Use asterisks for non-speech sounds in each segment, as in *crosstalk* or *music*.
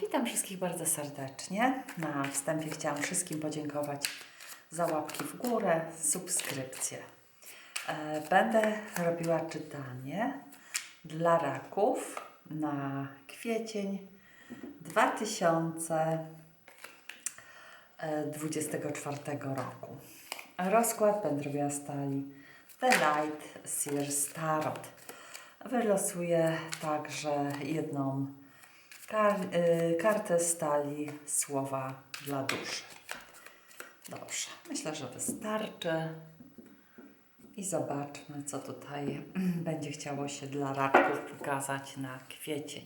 Witam wszystkich bardzo serdecznie. Na wstępie chciałam wszystkim podziękować za łapki w górę, subskrypcje. Będę robiła czytanie dla raków na kwiecień 2024 roku. Rozkład będę robiła stali The Light Sears Tarot. Wylosuję także jedną kar, y, kartę stali słowa dla duszy. Dobrze, myślę, że wystarczy. I zobaczmy, co tutaj *clears throat* będzie chciało się dla raków pokazać na kwiecień.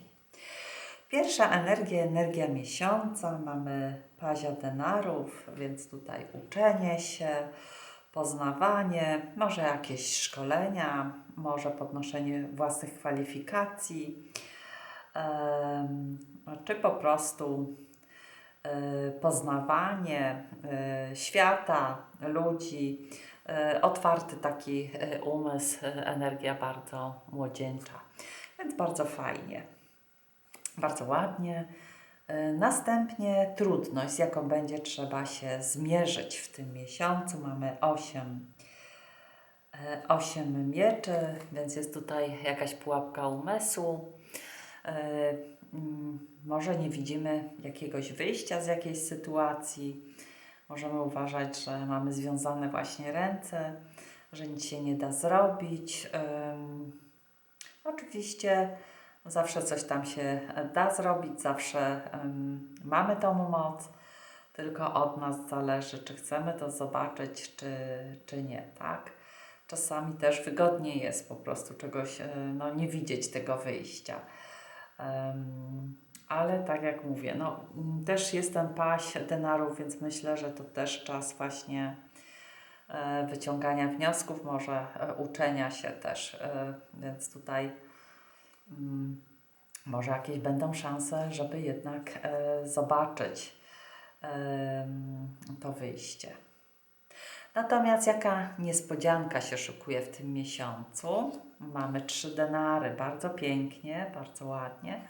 Pierwsza energia, energia miesiąca. Mamy pazia denarów, więc tutaj uczenie się, poznawanie, może jakieś szkolenia, może podnoszenie własnych kwalifikacji, czy po prostu e, poznawanie e, świata, ludzi, e, otwarty taki umysł, energia bardzo młodzieńcza, więc bardzo fajnie, bardzo ładnie. Następnie trudność, z jaką będzie trzeba się zmierzyć w tym miesiącu. Mamy 8, 8 mieczy, więc jest tutaj jakaś pułapka umysłu. E, mm, Może nie widzimy jakiegoś wyjścia z jakiejś sytuacji. Możemy uważać, że mamy związane właśnie ręce, że nic się nie da zrobić. Oczywiście zawsze coś tam się da zrobić, zawsze mamy tą moc, tylko od nas zależy, czy chcemy to zobaczyć, czy, czy nie, tak? Czasami też wygodniej jest po prostu czegoś, y, no nie widzieć tego wyjścia. Ale tak jak mówię, no też jest ten paś denarów, więc myślę, że to też czas właśnie e, wyciągania wniosków, może e, uczenia się też, e, więc tutaj mm, może jakieś będą szanse, żeby jednak zobaczyć to wyjście. Natomiast jaka niespodzianka się szykuje w tym miesiącu? Mamy trzy denary, bardzo pięknie, bardzo ładnie,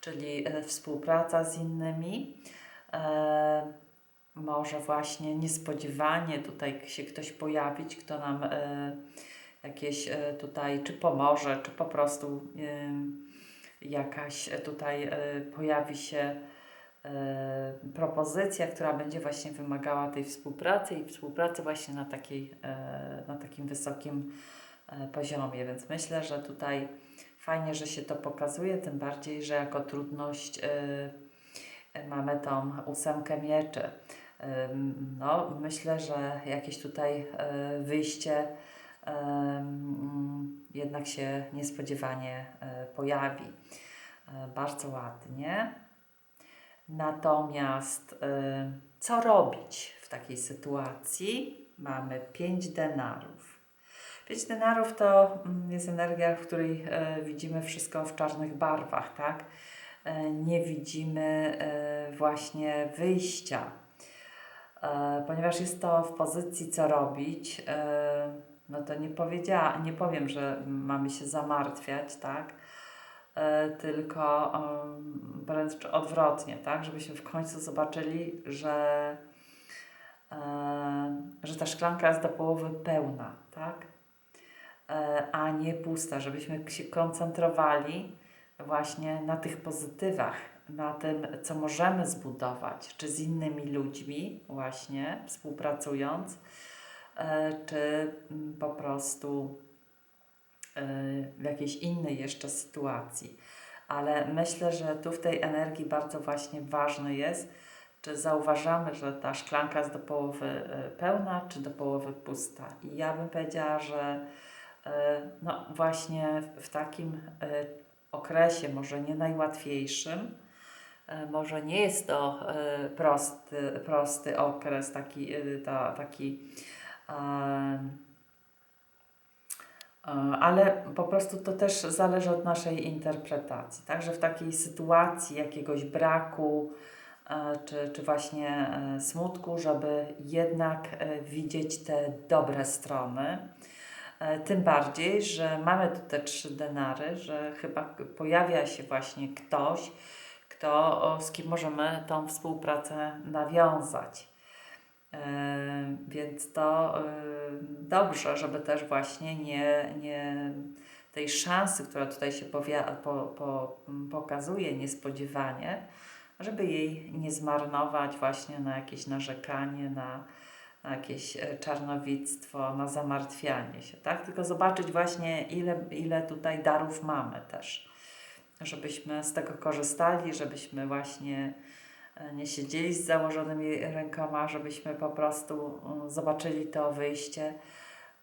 czyli e, współpraca z innymi. E, może właśnie niespodziewanie tutaj się ktoś pojawić, kto nam e, jakieś tutaj czy pomoże, czy po prostu jakaś tutaj pojawi się propozycja, która będzie właśnie wymagała tej współpracy i współpracy właśnie na, takiej, e, na takim wysokim e, poziomie. Więc myślę, że tutaj fajnie, że się to pokazuje, tym bardziej, że jako trudność e, e, mamy tą ósemkę mieczy. No, myślę, że jakieś tutaj e, wyjście jednak się niespodziewanie e, pojawi. E, Bardzo ładnie. Natomiast e, co robić w takiej sytuacji? Mamy 5 denarów. 5 denarów to mm, jest energia, w której e, widzimy wszystko w czarnych barwach, tak? E, Nie widzimy właśnie wyjścia, ponieważ jest to w pozycji co robić, no to nie, powiedziała, nie powiem, że mamy się zamartwiać, tak? E, tylko wręcz odwrotnie, tak? Żebyśmy w końcu zobaczyli, że, e, że ta szklanka jest do połowy pełna, tak? E, a nie pusta, żebyśmy się koncentrowali właśnie na tych pozytywach, na tym, co możemy zbudować, czy z innymi ludźmi, właśnie współpracując, czy mm, po prostu w jakiejś innej jeszcze sytuacji. Ale myślę, że tu w tej energii bardzo właśnie ważne jest, czy zauważamy, że ta szklanka jest do połowy e, pełna, czy do połowy pusta. I ja bym powiedziała, że e, no właśnie w- takim e, okresie, może nie najłatwiejszym, e, może nie jest to e, prosty, prosty okres, taki, e, ta, taki E, ale po prostu to też zależy od naszej interpretacji. Także w takiej sytuacji jakiegoś braku e, czy, czy właśnie e, smutku, żeby jednak e, widzieć te dobre strony. E, Tym bardziej, że mamy tu te trzy denary, że chyba pojawia się właśnie ktoś, kto, z kim możemy tą współpracę nawiązać. E, Więc to e, dobrze, żeby też właśnie nie, nie tej szansy, która tutaj się powia- po, po, pokazuje niespodziewanie, żeby jej nie zmarnować właśnie na jakieś narzekanie, na, na jakieś e, czarnowictwo, na zamartwianie się, tak? Tylko zobaczyć właśnie, ile, ile tutaj darów mamy też, żebyśmy z tego korzystali, żebyśmy właśnie nie siedzieli z założonymi rękoma, żebyśmy po prostu mm, zobaczyli to wyjście,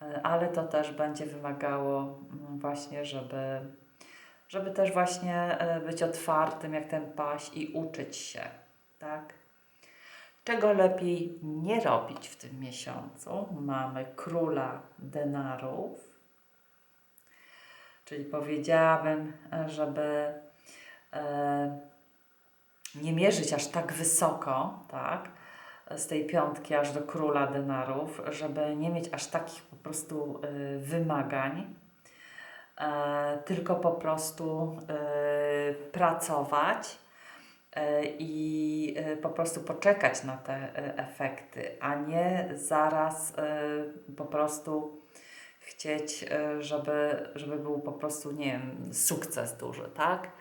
e, ale to też będzie wymagało mm, właśnie, żeby, żeby też właśnie e, być otwartym jak ten paś i uczyć się, tak? Czego lepiej nie robić w tym miesiącu? Mamy króla denarów, czyli powiedziałabym, e, żeby e, nie mierzyć aż tak wysoko, tak? Z tej piątki aż do króla denarów, żeby nie mieć aż takich po prostu e, wymagań, e, tylko po prostu e, pracować e, i e, po prostu poczekać na te e, efekty, a nie zaraz e, po prostu chcieć, żeby, żeby był po prostu, nie wiem, sukces duży, tak?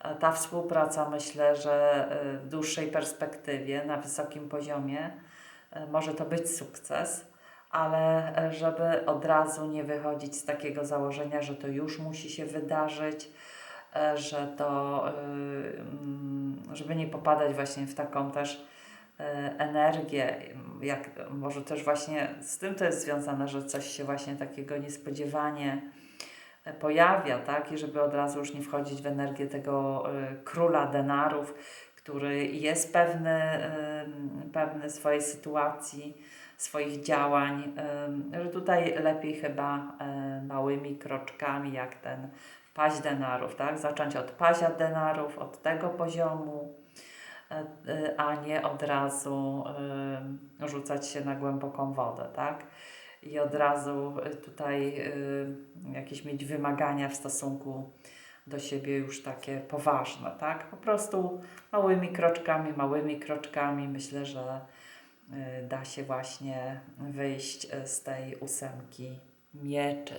E, Ta współpraca myślę, że e, w dłuższej perspektywie, na wysokim poziomie, e, może to być sukces, ale żeby od razu nie wychodzić z takiego założenia, że to już musi się wydarzyć, że to, mm, żeby nie popadać właśnie w taką też energię, jak może też właśnie z tym to jest związane, że coś się właśnie takiego niespodziewanie pojawia, tak? I żeby od razu już nie wchodzić w energię tego e, króla denarów, który jest pewny, e, pewny swojej sytuacji, swoich działań, e, że tutaj lepiej chyba małymi kroczkami, jak ten paź denarów, tak? Zacząć od pazia denarów, od tego poziomu, a nie od razu rzucać się na głęboką wodę, tak? I od razu e, tutaj e, jakieś mieć wymagania w stosunku do siebie już takie poważne, tak? Po prostu małymi kroczkami, małymi kroczkami myślę, że e, da się właśnie wyjść z tej ósemki mieczy.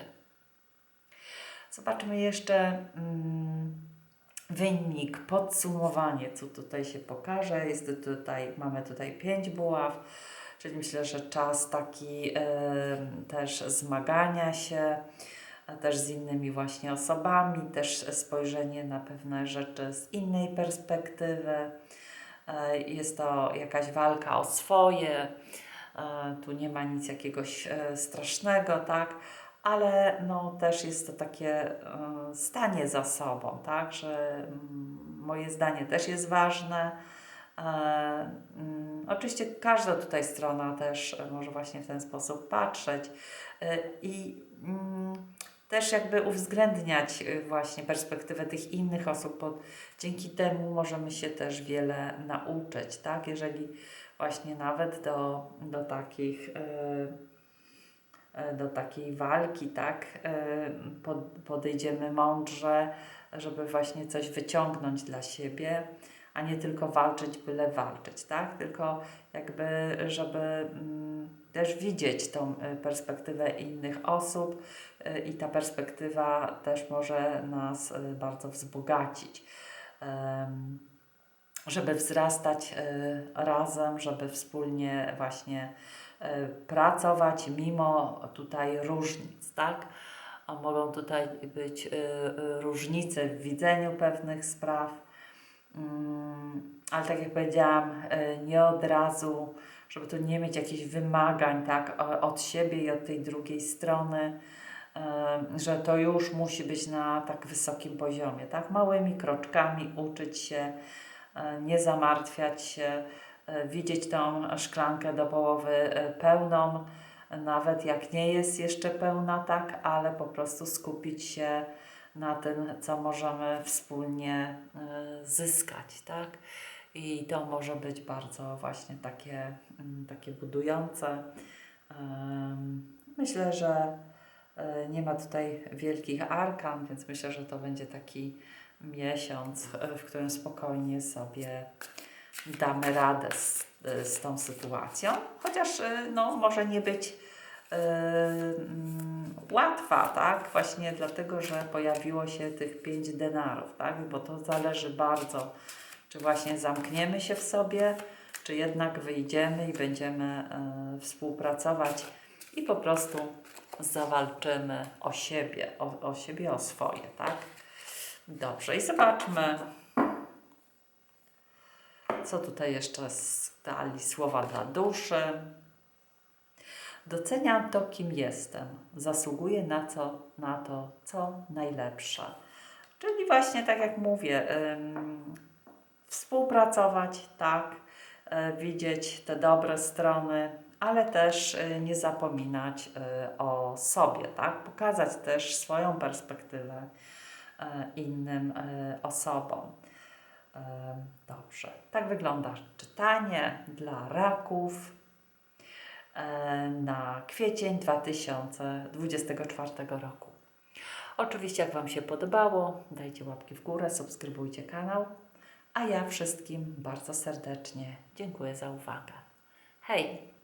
Zobaczmy jeszcze mm, wynik, podsumowanie, co tutaj się pokaże. Jest tutaj, mamy tutaj pięć buław, czyli myślę, że czas taki też zmagania się, też z innymi właśnie osobami, też spojrzenie na pewne rzeczy z innej perspektywy. E, Jest to jakaś walka o swoje, e, tu nie ma nic jakiegoś e, strasznego, tak? Ale no, też jest to takie stanie za sobą, tak? Że mm, moje zdanie też jest ważne. E, mm, Oczywiście każda tutaj strona też e, może właśnie w ten sposób patrzeć e, i mm, też jakby uwzględniać właśnie perspektywę tych innych osób, bo dzięki temu możemy się też wiele nauczyć, tak? Jeżeli właśnie nawet do, do takich do takiej walki, tak, pod- podejdziemy mądrze, żeby właśnie coś wyciągnąć dla siebie, a nie tylko walczyć, byle walczyć, tak? Tylko jakby, żeby mm, też widzieć tą e, perspektywę innych osób e, i ta perspektywa też może nas e, bardzo wzbogacić. Żeby wzrastać razem, żeby wspólnie właśnie pracować mimo tutaj różnic, tak? A mogą tutaj być różnice w widzeniu pewnych spraw, ale tak jak powiedziałam, e, nie od razu, żeby tu nie mieć jakichś wymagań, tak, od siebie i od tej drugiej strony, e, że to już musi być na tak wysokim poziomie, tak? Małymi kroczkami uczyć się, e, nie zamartwiać się, widzieć tą szklankę do połowy pełną, nawet jak nie jest jeszcze pełna, tak, ale po prostu skupić się na tym, co możemy wspólnie e, zyskać, tak? I to może być bardzo właśnie takie, mm, takie budujące. Myślę, że e, nie ma tutaj wielkich arkan, więc myślę, że to będzie taki miesiąc, w którym spokojnie sobie damy radę z, e, z tą sytuacją, chociaż no, może nie być łatwa, tak? Właśnie dlatego, że pojawiło się tych pięć denarów, tak? Bo to zależy bardzo, czy właśnie zamkniemy się w sobie, czy jednak wyjdziemy i będziemy e, współpracować i po prostu zawalczymy o siebie, o, o siebie, o swoje, tak? Dobrze, i zobaczmy, co tutaj jeszcze dali słowa dla duszy. Doceniam to, kim jestem. Zasługuję na, co, na to, co najlepsze. Czyli właśnie tak jak mówię, współpracować, tak, y, widzieć te dobre strony, ale też y, nie zapominać y, o sobie, tak, pokazać też swoją perspektywę innym osobom. Dobrze, tak wygląda czytanie dla raków e, na kwiecień 2024 roku. Oczywiście, jak Wam się podobało, dajcie łapki w górę, subskrybujcie kanał, a ja wszystkim bardzo serdecznie dziękuję za uwagę. Hej!